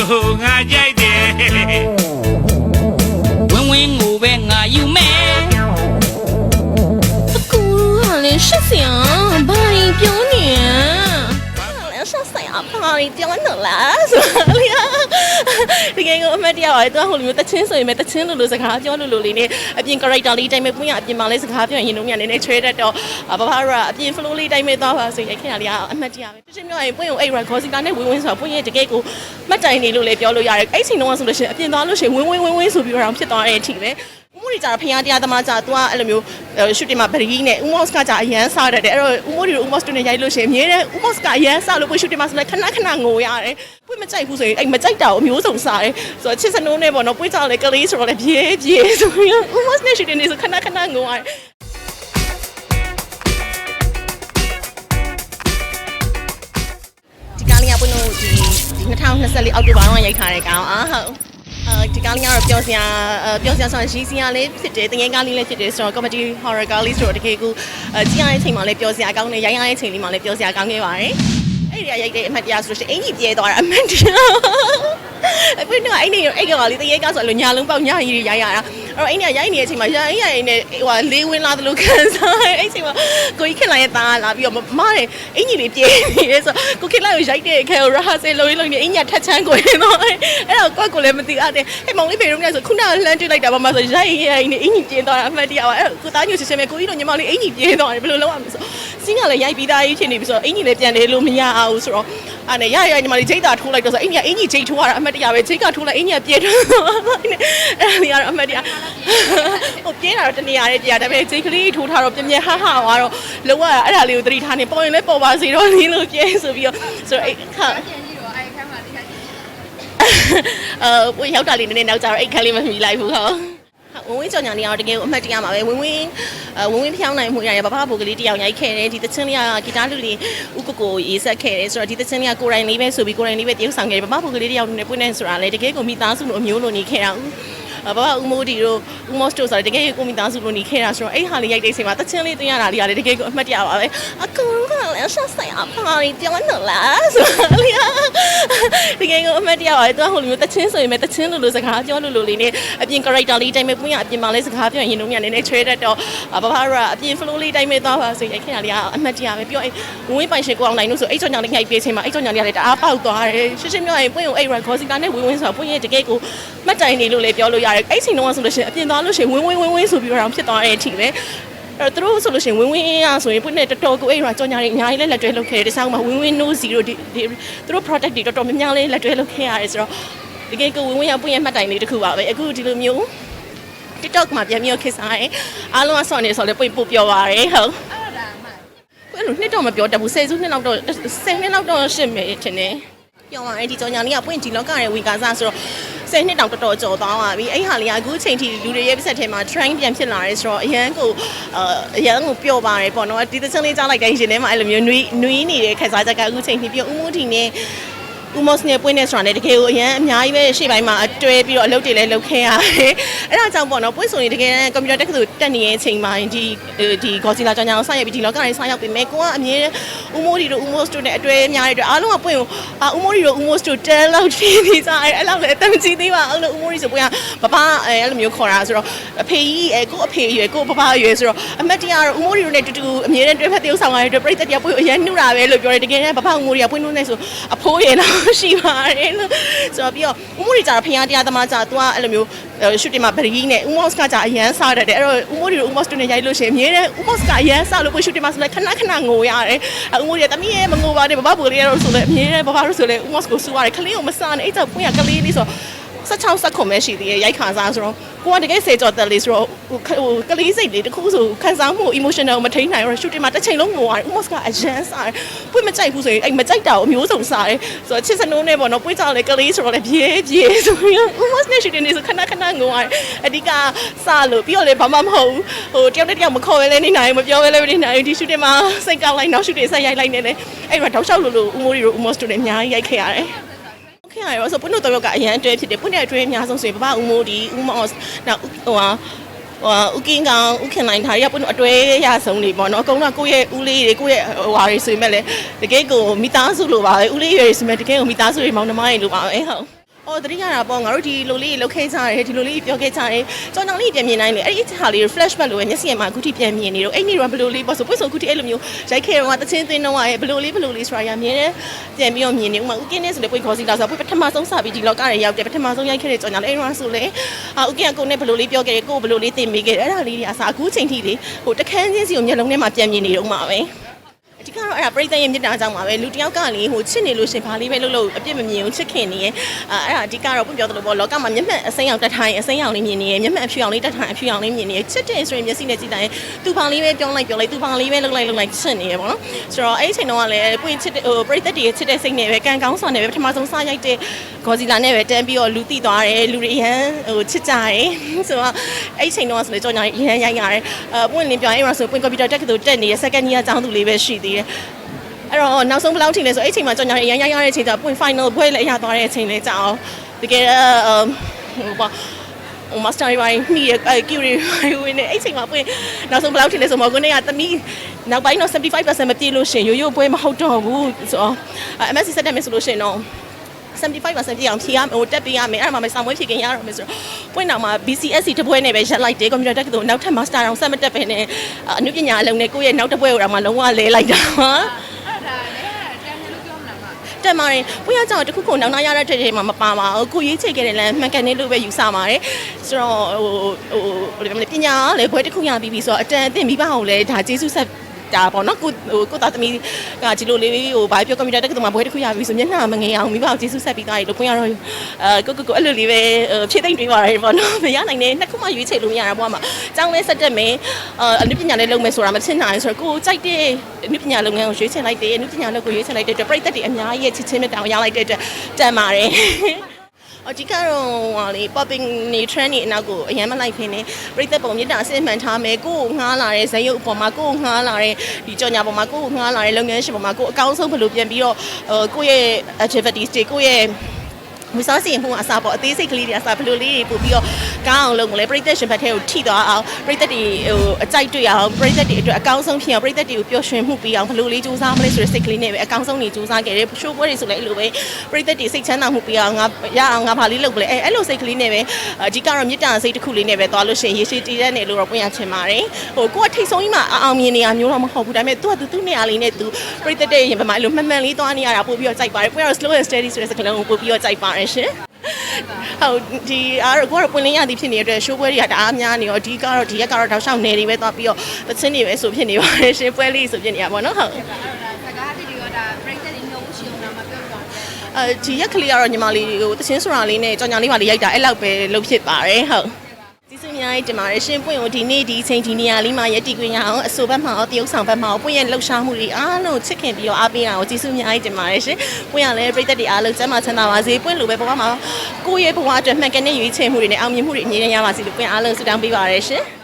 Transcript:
ကိုငါကြိုက်တယ်ဝင်းဝင်းကိုပဲငါယူမယ်အကူကလည်းရှစ်စရာဘာရင်ပြောနေရလဲရှစ်စရာဘာရင်ပြောနေလားဆိုတော့လေဒီကိန်းကိုအမ တ်တရားပါလေသူကဟိုလိုမျိုးတချင်းဆိုရင်ပဲတချင်းလိုလိုစကားပြောလိုလိုလေးနဲ့အပြင် character လေးတိုင်းပဲပွင့်ရအပြင်မှာလေးစကားပြောရင်ရင်လုံးမြနည်းနည်းချွဲတတ်တော့ဘာဘာရအပြင် flow လေးတိုင်းပဲသွားပါဆိုရင်ခင်ဗျာလေးကအမတ်တရားပဲပြင်းပြောရင်ပွင့်ကိုအဲ့ record singer နဲ့ဝင်းဝင်းဆိုတော့ပွင့်ရဲ့တကယ်ကိုမှတ်တိုင်နေလို့လည်းပြောလို့ရတယ်အဲ့ချိန်တော့ဆိုလို့ရှိရင်အပြင်သွားလို့ရှိရင်ဝင်းဝင်းဝင်းဝင်းဆိုပြီးတော့ဖြစ်သွားတဲ့အထိပဲ ဦးမိုးရီကြတော့ဖခင်တရားသမားကြသူကအဲ့လိုမျိုးရှူတင်မှာဗရီးနဲ့ဦးမော့စ်ကကြအရန်စားတတ်တယ်အဲ့တော့ဦးမိုးရီတို့ဦးမော့စ်တို့နဲ့ရိုက်လို့ရှိရင်အမြဲတမ်းဦးမော့စ်ကအရန်စားလို့ပွင့်ရှူတင်မှာဆိုလည်းခဏခဏငိုရတယ်ပွင့်မကြိုက်ဘူးဆိုရင်အဲ့မကြိုက်တာကိုအမျိုးစုံစားတယ်ဆိုတော့ချစ်စနိုးနဲ့ပေါ့နော်ပွင့်ကြောက်လေကလေးဆိုတော့လည်းပြေးပြေးဆိုပြီးဦးမော့စ်နဲ့ရှူတင်နေဆိုခဏခဏငိုရတယ်ဒီကားလေးကပွင့်လို့ဒီဒီ2024အောက်တိုဘာလကရိုက်ထားတဲ့ကောင်အာဟုတ်အဲ ဒီကားလေးကတော့ပြောစရာအဲပြောစရာဆိုရင်ရီးစရာလေးဖြစ်တယ်တငယ်ကားလေးလည်းဖြစ်တယ်ဆိုတော့ comedy horror ကားလေးဆိုတော့တကယ်ကိုအဲကြည့်ရတဲ့အချိန်မှာလည်းပြောစရာကောင်းတယ်ရိုင်းရတဲ့အချိန်လေးမှာလည်းပြောစရာကောင်းခဲ့ပါတယ်အဲ့ဒီကရိုက်တဲ့အမှတ်တရဆိုလို့ရှိရင်အင်ကြီးပြဲသွားတာအမှတ်တရအခုတော့အဲ့ဒီအဲ့ကောင်လေးတရေကဆိုလို့ညာလုံးပေါက်ညာကြီးတွေရိုက်ရတာအဲ့ တော့အဲ့ဒီကရိုက်နေတဲ့အချိန်မှာရိုင်းရိုင်းနဲ့ဟိုဟာလေးဝင်းလာသလိုခံစားရအဲ့အချိန်မှာကိုကြီးခင်လိုက်ရဲ့သားလာပြီးတော့မတယ်အင်ကြီးလေးပြဲနေတယ်ဆိုကိုခင်လိုက်ကိုရိုက်တဲ့ခဲကိုရာဆယ်လုံးလုံးနေအင်ကြီးထက်ချမ်းကိုရင်တော့အဲ့တော့ကိုကိုလည်းမသိအပ်တယ်ဟဲ့မောင်လေးဖေရုံးကဆိုခုနကလှမ်းတွေ့လိုက်တာပါမဆိုရိုက်ရိုက်နေအင်ကြီးပြင်းသွားတာအမှတ်တရပါအဲ့ကိုသားညိုရှင်းရှင်းပဲကိုကြီးတို့ညီမလေးအင်ကြီးပြင်းသွားတယ်ဘယ်လိုလုပ်ရမလဲဆိုစင်းကလည်းရိုက်ပြီးသားကြီးဖြစ်နေပြီဆိုတော့အင်ကြီးလည်းပြန်လေလို့မရအောင်ဆိုတော့ အဲ့နဲ့ရရညီမလေးဂျိတ်တာထိုးလိုက်တော့ဆိုအင်ကြီးအင်ကြီးဂျိတ်ထိုးရတာအမှတ်တရပဲဂျိတ်ကထိုးလိုက်အင်ကြီးကပြေးတော့အဲ့ဒါလေးကတော့အမှတ်တရဟိုပြေးတာတော့တနေရာလေးပြရဒါပေမဲ့ဂျိတ်ကလေးထိုးထားတော့ပြင်းပြဟဟသွားတော့လောကအဲ့ဒါလေးကိုသတိထားနေပေါ်ရင်လည်းပေါ်ပါစေတော့လင်းလို့ပြေးဆိုပြီးတော့ဆိုတော့အဲ့ခါအဲဝင်ရောက်တာလေးနည်းနည်းနောက်ကြတော့အိတ်ခန်းလေးမမီလိုက်ဘူးဟုတ် ဝင်းဝင်းကြောင်ညာလေးကတော့တကယ်ကိုအမှတ်တရမှာပဲဝင်းဝင်းအဲဝင်းဝင်းဖျောင်းနိုင်မှုရတယ်ဘာဘာဘိုကလေးတယောက်ရိုက်ခဲ့တယ်ဒီသချင်းလေးကဂီတလူလေးဥကကိုရေးဆက်ခဲ့တယ်ဆိုတော့ဒီသချင်းလေးကကိုရိုင်းလေးပဲဆိုပြီးကိုရိုင်းလေးပဲတရုပ်ဆောင်ခဲ့တယ်ဘာဘာဘိုကလေးတယောက်နဲ့ပွင့်နေဆိုတာလေတကယ်ကိုမိသားစုလိုအမျိုးလိုနေခဲ့တာ ဘာဘာဦးမိုးဒီတို့ဦးမော့စတိုဆိုတော့တကယ်ကိုမိသားစုလိုနေခဲ့တာဆိုတော့အဲ့ဟာလေးရိုက်တဲ့အချိန်မှာသချင်းလေးတင်ရတာလေးကလည်းတကယ်ကိုအမှတ်တရပါပဲအကူကလည်းဆက်ဆိုင်အပါရီပြောနေလားဆိုတော့လေတကယ်ကိုအမှတ်တရပါပဲသူကဟိုလိုမျိုးသချင်းဆိုရင်ပဲသချင်းလိုလိုစကားပြောလိုလိုလေးနဲ့အပြင် character လေးတိုင်းပဲပွင့်ရအပြင်မှာလည်းစကားပြောရင်ရင်လုံးမြနည်းနည်းချွဲတတ်တော့ဘာဘာရအပြင် flow လေးတိုင်းပဲသွားပါဆိုရင်ခင်ဗျာလေးကအမှတ်တရပဲပြောရင်ဝင်းပိုင်ရှင်ကိုအောင်နိုင်လို့ဆိုအဲ့ကြောင့်ညာလေးညှိုက်ပေးချိန်မှာအဲ့ကြောင့်ညာလေးကလည်းတအားပေါက်သွားတယ်ရှင်းရှင်းပြောရင်ပွင့်ကိုအဲ့ record singer နဲ့ဝင်းဝင်းဆိုတော့ပွင့်ရဲ့တကယ်ကိုမှတ်တိုင်နေလို့လည်းပြောလို့ရတယ်အဲ့ချိန်တုန်းကဆိုလို့ရှိရင်အပြင်သွားလို့ရှိရင်ဝင်းဝင်းဝင်းဝင်းဆိုပြီးတော့ဖြစ်သွားတဲ့အထိပဲအဲ့တော့သူတို့ဆိုလို့ရှိရင်ဝင်းဝင်းရဆိုရင်ပွင့်နဲ့တော်တော်ကိုအဲ့ရကြောညာတွေအများကြီးလည်းလက်တွဲလုပ်ခဲ့တယ်ဒီဆောင်မှာဝင်းဝင်း no zero ဒီသူတို့ product တွေတော်တော်များများလေးလက်တွဲလုပ်ခဲ့ရတယ်ဆိုတော့တကယ်ကိုဝင်းဝင်းရပွင့်ရဲ့မှတ်တိုင်လေးတစ်ခုပါပဲအခုဒီလိုမျိုး TikTok မှာပြန်ပြီးတော့ခစ်စားတယ်အားလုံးကဆော့နေဆိုလည်းပို့ပို့ပြောပါရယ်ဟုတ်အဲ့လိုနှစ်တော့မပြောတတ်ဘူးဆယ်စုနှစ်လောက်တော့ဆယ်နှစ်လောက်တော့ရှင်းမယ်ထင်တယ်ပြောပါအဲ့ဒီကြောင်ညာလေးကပွင့်ဒီလောကရဲ့ဝီကာစားဆိုတော့ ဆယ်နှစ်တောင်တော်တော်ကြော်သွားပါပြီအဲ့ဟာလေးကအခုချိန်ထိလူတွေရဲ့ပြဿနာထဲမှာ train ပြန်ဖြစ်လာတယ်ဆိုတော့အရန်ကိုအရန်ကိုပျော့ပါတယ်ပေါ့နော်ဒီသချင်းလေးကြားလိုက်တိုင်းရှင်ထဲမှာအဲ့လိုမျိုးနွေးနွေးနေတဲ့ခက်စားချက်ကအခုချိန်ထိပြီးဦးမိုးတီနဲ့ ဦးမော့စ်နဲ့ပွင့်နေဆိုတာလည်းတကယ်ကိုအရင်အများကြီးပဲရှေ့ပိုင်းမှာအတွဲပြီးတော့အလုပ်တွေလည်းလုပ်ခဲ့ရတယ်။အဲဒါကြောင့်ပေါ့နော်ပွင့်ဆိုရင်တကယ်ကွန်ပျူတာတက္ကသိုလ်တက်နေတဲ့အချိန်မှာဒီဒီဂေါ်စီလာကြောင်ကြောင်ဆက်ရပြီးဒီလောကတွေဆက်ရောက်ပြီမဲ့ကိုကအမြဲဦးမိုးဒီတို့ဦးမို့စ်တို့နဲ့အတွဲများတဲ့အတွက်အားလုံးကပွင့်ကိုအာဦးမိုးဒီတို့ဦးမို့စ်တို့တဲလောက်ချီနေကြတယ်အဲ့လောက်လည်းအတမကြီးသေးပါအဲ့လိုဦးမိုးဒီဆိုပွင့်ကပပအဲအဲ့လိုမျိုးခေါ်တာဆိုတော့အဖေကြီးအဲကိုအဖေရွယ်ကိုပပရွယ်ဆိုတော့အမတ်တရားတော့ဦးမိုးဒီတို့နဲ့တူတူအမြဲတမ်းတွဲဖက်တယောက်ဆောင်ရတဲ့အတွက်ပြိတ္တတရားပွင့်ကိုအရင်နှုတာပဲလို့ပြောတယ်တကယ်တမ်းပပဦးမိုးဒီကပွင့်လို့နေဆိုအဖိုးရယ်တော့ရှိပါတယ်လို့ဆိုတော့ပြီးတော့ဦးမိုးဒီကြတော့ဖခင်တရားသမားကြသူကအဲ့လိုမျိုးရှူတင်မှာဗရီးနဲ့ဦးမော့စ်ကကြအရန်စားတတ်တယ်အဲ့တော့ဦးမိုးဒီတို့ဦးမော့စ်တို့နဲ့ရိုက်လို့ရှိရင်အမြဲတမ်းဦးမော့စ်ကအရန်စားလို့ကိုရှူတင်မှာဆိုလည်းခဏခဏငိုရတယ်ဦးမိုးဒီကတမီးရဲ့မငိုပါနဲ့ဘဘဘူလေးရောဆိုလည်းအမြဲတမ်းဘဘတို့ဆိုလည်းဦးမော့စ်ကိုစူရတယ်ခလေးကိုမစားနဲ့အဲ့ကြောင့်ပွင့်ရကလေးလေးဆို 16ဆက်ခွန်ပဲရှိသေးရဲ့ရိုက်ခါစားဆိုတော့ကိုကတကယ်စေကြော်တက်လေးဆိုတော့ဟိုကလေးစိတ်လေးတခုဆိုခံစားမှု emotional မထိန်နိုင်တော့ရှူတင်မှာတစ်ချိန်လုံးငိုရတယ်ဦးမော့စ်ကအရန်စားတယ်ပွင့်မကြိုက်ဘူးဆိုရင်အဲ့မကြိုက်တာကိုအမျိုးစုံစားတယ်ဆိုတော့ချစ်စနိုးနဲ့ပေါ့နော်ပွင့်ကြလေကလေးဆိုတော့လည်းပြေးပြေးဆိုပြီးဦးမော့စ်နဲ့ရှူတင်နေဆိုခဏခဏငိုရတယ်အဓိကစားလို့ပြီးတော့လည်းဘာမှမဟုတ်ဘူးဟိုတယောက်တစ်ယောက်မခေါ်ပဲလဲနေနိုင်မပြောပဲလဲနေနိုင်ဒီရှူတင်မှာစိတ်ကောက်လိုက်နောက်ရှူတင်ဆက်ရိုက်လိုက်နေတယ်အဲ့တော့တောက်လျှောက်လို့လို့ဦးမိုးရီတို့ဦးမော့စ်တို့လည်းအများကြီးရိုက်ခဲ့ရတယ် ခင်ဗျာရောဆိုပွင့်တို့တော့ကအရန်အတွဲဖြစ်တယ်ပွင့်တဲ့အတွဲအများဆုံးဆိုရင်ပပဦးမိုးဒီဦးမော့စ်နောက်ဟိုဟာဟိုဥကင်းကောင်ဥခင်နိုင်ထားရပွင့်တို့အတွဲရဆုံးနေပေါ့နော်အကုန်လုံးကိုယ့်ရဲ့ဦးလေးတွေကိုယ့်ရဲ့ဟိုဟာတွေဆိုရင်မဲ့လေတကယ်ကိုမိသားစုလိုပါပဲဦးလေးရွယ်တွေဆိုမဲ့တကယ်ကိုမိသားစုတွေမောင်နှမတွေလိုပါပဲဟုတ် အော်တတိယတာပေါ့ငါတို့ဒီလိုလေးလောက်ခဲ့ကြတယ်ဒီလိုလေးပြောခဲ့ကြတယ်ကြောင်ကြောင်လေးပြန်မြင်နိုင်လေအဲ့ဒီဟာလေး flash back လို့ပဲမျက်စိမှာအခုထိပြန်မြင်နေတော့အဲ့ဒီတော့ဘယ်လိုလေးပေါ့ဆိုပွင့်ဆိုအခုထိအဲ့လိုမျိုးရိုက်ခဲ့တော့တချင်းသွင်းတော့ရဲ့ဘယ်လိုလေးဘယ်လိုလေးဆိုတာရမြင်တယ်ပြန်ပြီးတော့မြင်နေဥမာဥကင်းနဲ့ဆိုလေပွင့်ခေါ်စီလာဆိုပွင့်ပထမဆုံးစပြီးဒီလောက်ကရရောက်တယ်ပထမဆုံးရိုက်ခဲ့တဲ့ကြောင်ကြောင်လေးအဲ့တော့ဆိုလေအာဥကင်းကကိုနဲ့ဘယ်လိုလေးပြောခဲ့တယ်ကိုဘယ်လိုလေးသင်မိခဲ့တယ်အဲ့ဒါလေးတွေအစားအခုချိန်ထိလေဟိုတခန်းချင်းစီကိုမျက်လုံးထဲမှာပြန်မြင်နေတော့မှာပဲအ ဓိကတော့အဲ့ဒါပြိဿရဲ့မြစ်တာကြောင့်ပါပဲလူတစ်ယောက်ကလေဟိုချစ်နေလို့ရှင်ဘာလေးပဲလုပ်လို့အပြစ်မမြင်ဘူးချစ်ခင်နေရဲ့အဲအဲ့ဒါအဓိကတော့ပြောသလိုပေါ့လောကမှာမျက်မှန်အစိမ်းအောင်တက်ထိုင်အစိမ်းအောင်လေးမြင်နေရဲ့မျက်မှန်အဖြူအောင်လေးတက်ထိုင်အဖြူအောင်လေးမြင်နေရဲ့ချစ်တယ်ဆိုရင်မျက်စိနဲ့ကြည့်တိုင်းသူဘာလေးပဲပြောလိုက်ပြောလိုက်သူဘာလေးပဲလုပ်လိုက်လုပ်လိုက်ချစ်နေရဲ့ပေါ့နော်ဆိုတော့အဲ့ဒီအချိန်တော့ကလည်းပွင့်ချစ်ဟိုပြိဿတည်းရဲ့ချစ်တဲ့စိတ်နဲ့ပဲကံကောင်းစွာနဲ့ပဲပထမဆုံးစရိုက်တဲ့ဂေါ်ဇီလာနဲ့ပဲတန်းပြီးတော့လူတိသွားတယ်လူတွေရန်ဟိုချစ်ကြတယ်ဆိုတော့အဲ့ဒီအချိန်တော့ဆိုလေကြောင်ညာရန်ရိုက်ရတယ်အဲပွင့်လင်းပြောရင်အဲ့မှာဆိုပွင့်ကွန်ပျူတာတက်ကတူတက်နေတဲ့ second year အကြောင်းသူလေးပဲရှိသေးတယ်အဲ့တော့နောက်ဆုံးဘယ်လောက်ထိလဲဆိုအဲ့အချိန်မှာကြောင်ညာရရရရတဲ့အချိန်ကျပွင့် final ဘွဲလည်းရသွားတဲ့အချိန်လေးကြာအောင်တကယ်တော့ဟိုပါဟို master ဘိုင်းမိရအဲ curie ဝင်နေအဲ့အချိန်မှာပွင့်နောက်ဆုံးဘယ်လောက်ထိလဲဆိုမကွန်းကသမီးနောက်ပိုင်းတော့75%မပြည့်လို့ရှင်ရိုးရိုးပွဲမဟုတ်တော့ဘူးဆိုတော့ MSc ဆက်တက်မယ်ဆိုလို့ရှင်တော့ 75%ပြည့်အောင်ဖြေရဟိုတက်ပေးရမယ်အဲ့ဒါမှမဆောင်ဝဲဖြေခင်ရတော့မယ်ဆိုတော့ပွင့်တော့မှ BCSC တပွဲနဲ့ပဲရက်လိုက်တယ်ကွန်ပျူတာတက်ကတူနောက်ထပ် master အောင်ဆက်မတက်ပဲနဲ့အနုပညာအလုံးနဲ့ကိုယ့်ရဲ့နောက်တစ်ပွဲကိုတော့မှလုံးဝလဲလိုက်တာပါအဲ့ဒါလည်းတန်တယ်လို့ပြောမလားမတက်မာရင်ဘုရားကြောင့်တခုခုနောက်နောက်ရတဲ့တဲ့မှာမပါပါဘူးကိုရေးချိတ်ခဲ့တယ်လည်းမှန်ကန်တယ်လို့ပဲယူဆပါတယ်ဆိုတော့ဟိုဟိုဘယ်လိုလဲပညာကလည်းဘွဲတစ်ခုရပြီးပြီဆိုတော့အတန်အသင့်မိဘအောင်လည်းဒါကျေးဇူးဆက် တာပေါ့နော်ကိုဟိုကိုသားသမီးကဒီလိုလေးဟိုဘာပြောကွန်ပျူတာတက္ကသိုလ်မှာဘွဲတစ်ခုရပြီဆိုမျက်နှာမငယ်အောင်မိဘအောင်ကျေးဇူးဆက်ပြီးသားရေလို့ပွင့်ရတော့အဲကိုကိုကိုအဲ့လိုလေးပဲဖြည့်သိမ့်တွေးပါတယ်ပေါ့နော်မရနိုင်နဲ့နှစ်ခုမှရွေးချယ်လို့မရတာပေါ့မှာကျောင်းလဲဆက်တက်မယ်အနုပညာလေးလုပ်မယ်ဆိုတာမဖြစ်နိုင်ဆိုတော့ကိုကြိုက်တဲ့အနုပညာလုပ်ငန်းကိုရွေးချယ်လိုက်တယ်အနုပညာလုပ်ကိုရွေးချယ်လိုက်တဲ့အတွက်ပြိသက်တွေအများကြီးရဲ့ချစ်ချင်းမြတ်တာကိုရလိုက်တဲ့အတွက်တန်ပါတယ် အဓိကတော့ဟာလေ popping နေ trend နေအနောက်ကိုအရင်မလိုက်ဖ ೇನೆ ပြိသက်ပုံမြင့်တာအစစ်မှန်ထားမယ်ကိုကိုငှားလာတဲ့ဇယုတ်အပေါ်မှာကိုကိုငှားလာတဲ့ဒီကြော်ညာပေါ်မှာကိုကိုငှားလာတဲ့လုပ်ငန်းရှင်ပေါ်မှာကိုအကောင်းဆုံးဘယ်လိုပြန်ပြီးတော့ဟိုကိုရဲ့ activities တွေကိုရဲ့မစောစီမှုအစားပေါ့အသေးစိတ်ကလေးတွေအစားဘယ်လိုလေးတွေပို့ပြီးတော့ကောင်းအောင်လုပ်မလဲပြိသက်ရှင်ဘက်ထဲကိုထိသွားအောင်ပြိသက်တွေဟိုအကြိုက်တွေ့အောင်ပြိသက်တွေအတွက်အကောင်းဆုံးဖြစ်အောင်ပြိသက်တွေကိုပျော်ရွှင်မှုပေးအောင်ဘယ်လိုလေးစူးစမ်းမလဲဆိုတဲ့စိတ်ကလေးနဲ့ပဲအကောင်းဆုံးနေစူးစမ်းခဲ့တယ်ရှိုးပွဲတွေဆိုလည်းအဲ့လိုပဲပြိသက်တွေစိတ်ချမ်းသာမှုပေးအောင်ငါရအောင်ငါဘာလေးလုပ်မလဲအဲအဲ့လိုစိတ်ကလေးနဲ့ပဲအဓိကတော့မြစ်တာစိတ်တစ်ခုလေးနဲ့ပဲသွားလို့ရှိရင်ရေရှည်တည်တဲ့နယ်လို့တော့ပွင့်ရချင်ပါတယ်ဟိုကိုကထိတ်ဆုံးကြီးမှာအောင်မြင်နေရမျိုးတော့မဟုတ်ဘူးဒါပေမဲ့သူကသူသူ့နေရာလေးနဲ့သူပြိသက်တွေရင်ပမာအဲ့လိုမှန်မှန်လေးသွားနေရတာပို့ပြီးတော့ကြိုက်ပါတယ်ပွင့်ရတော့ slow and steady ဆိုတဲ့စကားလုံးကိုပို့ပြီးတော့ကြိုက်ပါတယ်ရှင် ဟုတ်ဒီအားတော့ကိုကတော့ပွင့်လင်းရသည်ဖြစ်နေတဲ့အတွက်ရှိုးပွဲတွေကတအားများနေရောဒီကတော့ဒီရက်ကတော့တောက်လျှောက်နယ်တွေပဲသွားပြီးတော့သချင်းတွေပဲဆိုဖြစ်နေပါတယ်ရှင်ပွဲလေးဆိုဖြစ်နေရပါတော့ဟုတ်အဲ့ဒါစကားတိတိကဒါပြိတ္တတွေညှို့ရှိအောင်တော့မပြောတော့အဲဒီရက်ကလေးကတော့ညီမလေးကိုသချင်းဆိုတာလေးနဲ့ကြောင်ညာလေးပါလေးရိုက်တာအဲ့လောက်ပဲလုပ်ဖြစ်ပါတယ်ဟုတ်ကျေးဇူးအ များကြီးတင်ပါတယ်ရှင်ပွင့်ကိုဒီနေ့ဒီအချိန်ဒီနေရာလေးမှာရက်တီခွင့်ရအောင်အဆိုဘက်မှာရောတရုပ်ဆောင်ဘက်မှာရောပွင့်ရဲ့လှုပ်ရှားမှုတွေအားလုံးချစ်ခင်ပြီးတော့အားပေးတာကိုကျေးဇူးအများကြီးတင်ပါတယ်ရှင်ပွင့်ရလည်းပြည်သက်တွေအားလုံးကျမ်းမာချမ်းသာပါစေပွင့်လိုပဲဘဝမှာကိုယ့်ရဲ့ဘဝအတွက်မှန်ကန်တဲ့ရွေးချယ်မှုတွေနဲ့အောင်မြင်မှုတွေအမြဲတမ်းရပါစေလို့ပွင့်အားလုံးဆုတောင်းပေးပါရရှင်